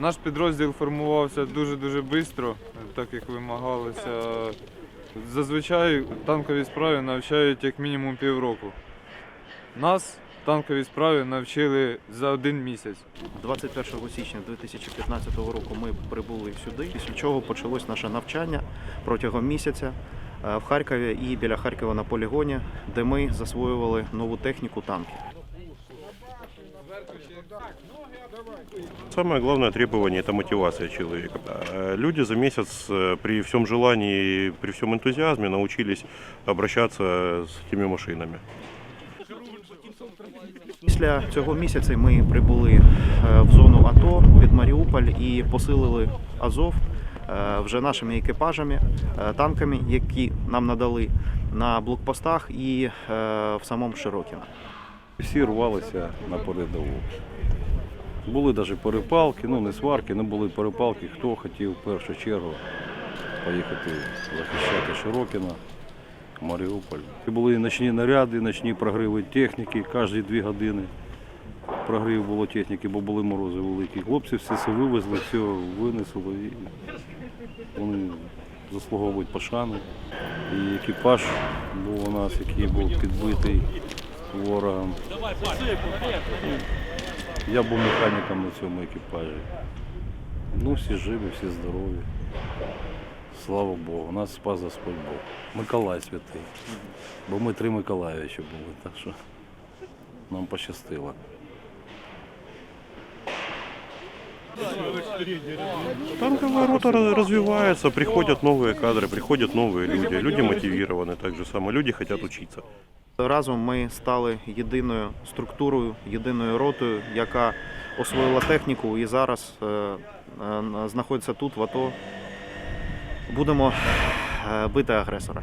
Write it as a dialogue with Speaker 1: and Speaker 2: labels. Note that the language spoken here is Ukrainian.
Speaker 1: Наш підрозділ формувався дуже-дуже швидко, так як вимагалося. Зазвичай танковій справі навчають як мінімум півроку. Нас танковій справі навчили за один місяць.
Speaker 2: 21 січня 2015 року ми прибули сюди, після чого почалось наше навчання протягом місяця е, в Харкові і біля Харкова на полігоні, де ми засвоювали нову техніку танків.
Speaker 3: Самое главное требование – это мотивация человека. Э, Люди за месяц э, при всем желании и при всем энтузиазме научились обращаться с этими машинами.
Speaker 2: Після цього місяця ми прибули е, в зону АТО під Маріуполь і посилили Азов е, вже нашими екіпажами, е, танками, які нам надали на блокпостах і е, в самому Широкіно.
Speaker 4: Всі рвалися на передову. Були навіть перепалки, ну не сварки, не були перепалки, хто хотів в першу чергу поїхати захищати Широкіна, Маріуполь. І були ночні наряди, ночні прогриви техніки, кожні дві години. Прогрів було техніки, бо були морози великі. Хлопці всі це вивезли, все винесли. І вони заслуговують пошани. І екіпаж був у нас, який був підбитий ворогом. Я був механіком на цьому екіпажі. Ну, всі живі, всі здорові. Слава Богу, нас спас Господь Бог. Миколай святий. Бо ми три Миколаївичі були, так що нам пощастило.
Speaker 3: Танковая рота ra- развивается, приходят новые кадры, приходят новые люди. Люди мотивированы так же само, люди хотят учиться.
Speaker 2: Разом ми стали єдиною структурою, єдиною ротою, яка освоїла техніку і зараз е, е, знаходиться тут, в АТО. Будемо е, бити агресора.